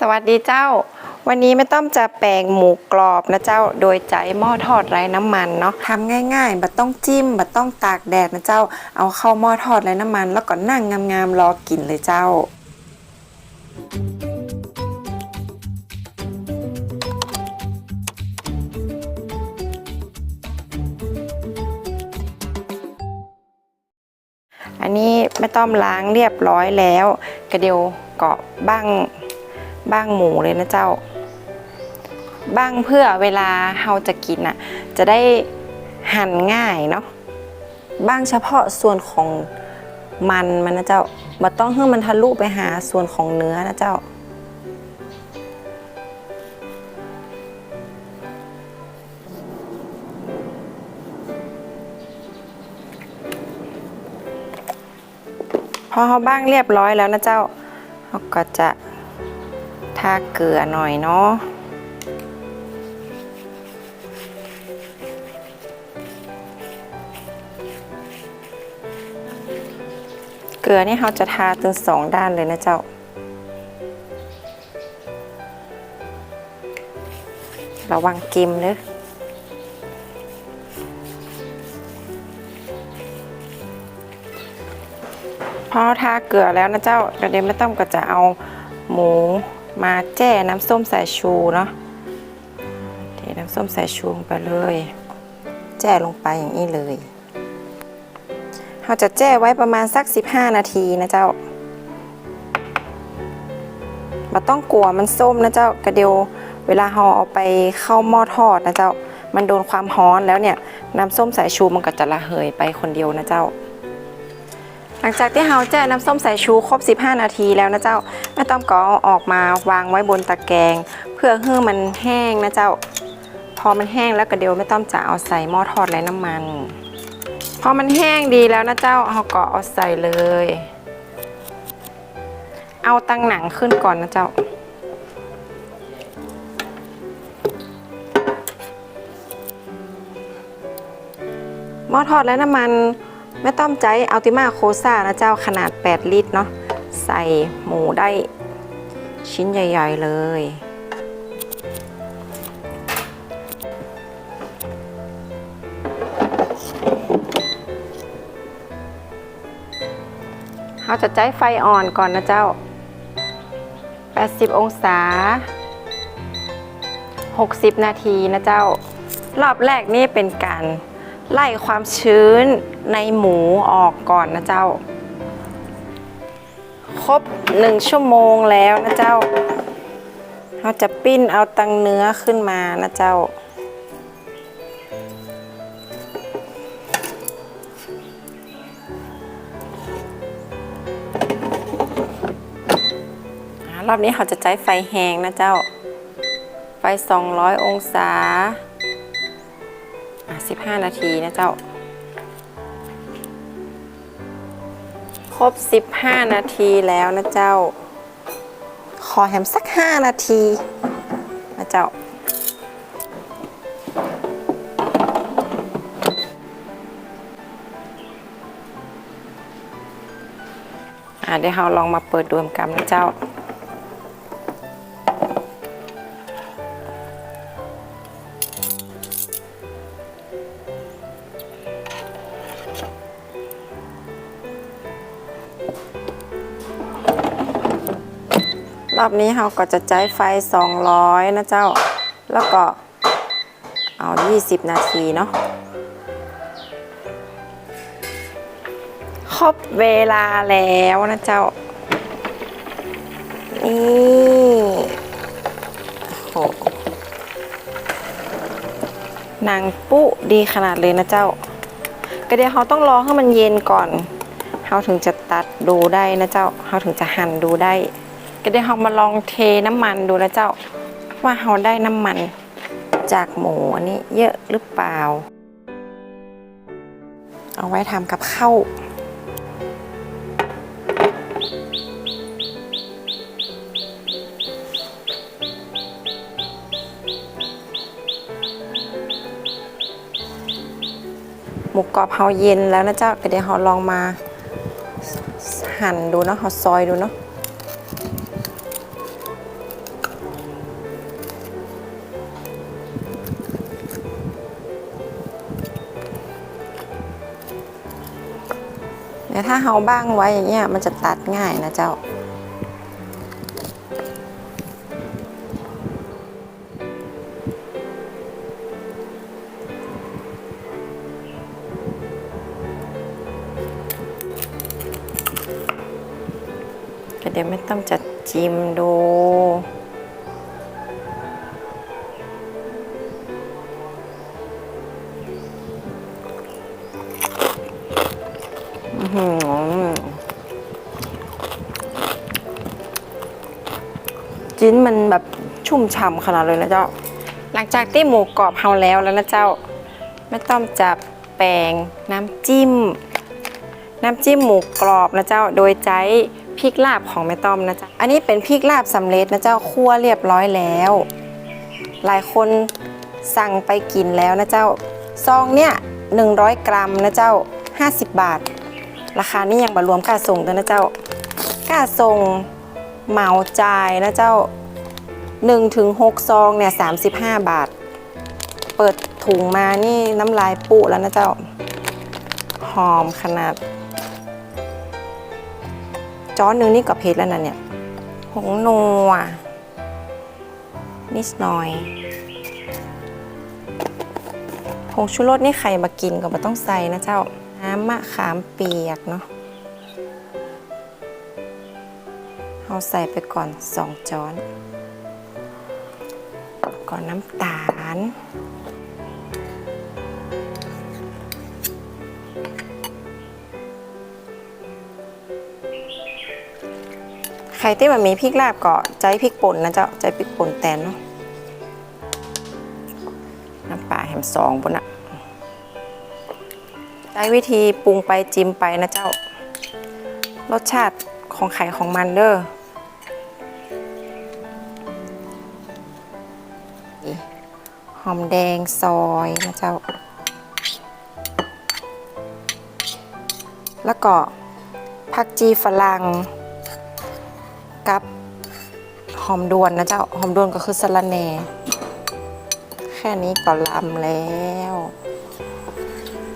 สวัสดีเจ้า วันนี้ไม่ต้องจะแปลงหมูกรอบนะเจ้า โดยใจหม้อทอดไร้น้ำมันเนาะทำง่ายๆบัดต้องจิ้มบัดต้องตากแดดนะเจ้า เอาเข้าหม้อทอดไร้น้ำมัน แล้วก็นั่งงามๆรอกินเลยเจ้า อันนี้ไม่ต้องล้างเรียบร้อยแล้ว กระเดียวเกาะบ้าง บ้างหมูเลยนะเจ้า บ้างเพื่อเวลาเราจะกินอะ จะได้หั่นง่ายเนาะบ้างเฉพาะส่วนของมันมันนะเจ้าบ่ต้องให้มันทะลุไปหาส่วนของเนื้อนะเจ้า พอเขาบ้างเรียบร้อยแล้วนะเจ้าเขาก็จะาเกลือหน่อยเนาะเกลือนี่เขาจะทาถึงสองด้านเลยนะเจ้า ระวังกิมเนอะพอทาเกลือแล้วนะเจ้ากระเด็นไม่ต้องก็จะเอาหมู มาแจ้น้ำส้มสายชูเนาะเทน้ำส้มสายชูลงไปเลย แจ้ลงไปอย่างนี้เลยเราจะแจ้ไว้ประมาณสัก 15 นาทีนะเจ้ามาต้องกลัวมันส้มนะเจ้ากระเดียวเวลาเราเอาไปเข้าหม้อทอดนะเจ้า มันโดนความร้อนแล้วเนี่ยน้ำส้มสายชูมันก็จะระเหยไปคนเดียวนะเจ้า หลังจากที่เราแจ้น้ำส้มสายชูครบ 15 นาทีแล้วนะเจ้าแม่ต้อมก็เอาออกมาวางไว้บนตะแกรงเพื่อให้มันแห้งนะเจ้า พอมันแห้งแล้วก็เดี๋ยวแม่ต้อมจะเอาใส่หม้อทอดไร้น้ำมัน พอมันแห้งดีแล้วนะเจ้าเราก็เอาใส่เลย เอาตั้งหนังขึ้นก่อนนะเจ้าหม้อทอดและน้ำมัน ไม่ต้องใจอัลติมาโคซ่านะเจ้าขนาด 8 ลิตรเนาะใส่หมูได้ชิ้นใหญ่ ๆ เลย เราจะใช้ไฟอ่อนก่อนนะเจ้า 80 องศา 60 นาทีนะเจ้ารอบแรกนี่เป็นการ ไล่ความชื้นในหมูออกก่อนนะเจ้า ครบหนึ่งชั่วโมงแล้วนะเจ้า เราจะปิ้นเอาตังเนื้อขึ้นมานะเจ้าอรอบนี้เขาจะใช้ไฟแห้งนะเจ้า ไฟ 200 องศา 15 นาทีนะเจ้า ครบ 15 นาทีแล้วนะเจ้า ขอแฮมสัก 5 นาทีนะเจ้าอะเดี๋ยวเราลองมาเปิดดูกันนะเจ้า รอบนี้เราก็จะใช้ไฟ 200 นะเจ้า แล้วก็เอา 20 นาทีเนาะครบเวลาแล้วนะเจ้า นี่โหนังปุ๊ดีขนาดเลยนะเจ้า ก็เดี๋ยวเขาต้องรอให้มันเย็นก่อนเขาถึงจะตัดดูได้นะเจ้าเขาถึงจะหั่นดูได้ ก็เดี๋ยวเรามาลองเทน้ำมันดูนะเจ้า ว่าเราได้น้ำมันจากหมูอันนี้เยอะหรือเปล่า เอาไว้ทำกับข้าวหมูกรอบเฮาเย็นแล้วนะเจ้าก็เดี๋ยวเราลองมาหั่นดูเนาะเราซอยดูเนาะ แต่ถ้าเฮาบ้างไว้อย่างเงี้ยมันจะตัดง่ายนะเจ้า เดี๋ยวไม่ต้องจะจิ้มดู จิ้นมันแบบชุ่มฉ่ำขนาดเลยนะเจ้า หลังจากที่หมูกรอบเฮาแล้วแล้วนะเจ้าไม่ต้องจับแปงน้ำจิ้ม น้ำจิ้มหมูกรอบนะเจ้า โดยใช้พริกลาบของแม่ต้อมนะจ้าอันนี้เป็นพริกลาบสำเร็จนะเจ้าคั่วเรียบร้อยแล้ว หลายคนสั่งไปกินแล้วนะเจ้า ซองเนี่ย100 กรัมนะเจ้า 50 บาท ราคานี้ยังบรวมค่าส่งด้วยนะเจ้า ค่าส่ง เหมาจ่ายนะเจ้า1ถึง6ซองเนี่ย35 บาท เปิดถุงมานี่น้ำลายปุแล้วนะเจ้า หอมขนาด จ้อนหนึ่งนี่ก็เผ็ดแล้วนะเนี่ยผงนัวนิดหน่อยผงชูรสนี่ใครมากินก็ไม่ต้องใส่นะเจ้า น้ำมะขามเปียกเนาะ เอาใส่ไปก่อนสองช้อน ก่อนน้ำตาล ใครที่มันมีพริกลาบก็ใจพริกป่นนะเจ้าใจพริกป่นแตนเนาะน้ำปลาแหมสองบนอะใช้วิธีปรุงไปจิ้มไปนะเจ้ารสชาติของไข่ของมันเด้อ หอมแดงซอยนะเจ้า แล้วก็ผักจีฝรั่งกับหอมดวนนะเจ้า หอมดวนก็คือสะระแน่แค่นี้ก็ลำแล้ว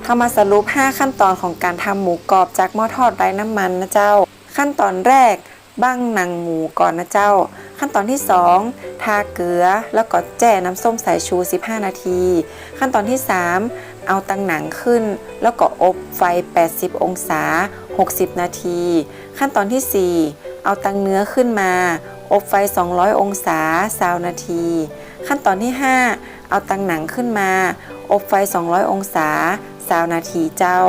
เข้ามาสรุป 5 ขั้นตอนของการทำหมูกรอบจากหม้อทอดไร้น้ำมันนะเจ้า ขั้นตอนแรกบ้างหนังหมูก่อนนะเจ้า ขั้นตอนที่ 2 ทาเกลือแล้วก็แจ่น้ำส้มสายชู 15 นาที ขั้นตอนที่ 3 เอาตังหนังขึ้น แล้วก็อบไฟ 80 องศา 60 นาที ขั้นตอนที่ 4 เอาตังเนื้อขึ้นมา อบไฟ 200 องศาซาวนาที ขั้นตอนที่ 5 เอาตังหนังขึ้นมา อบไฟ 200 องศาซาวนาทีเจ้า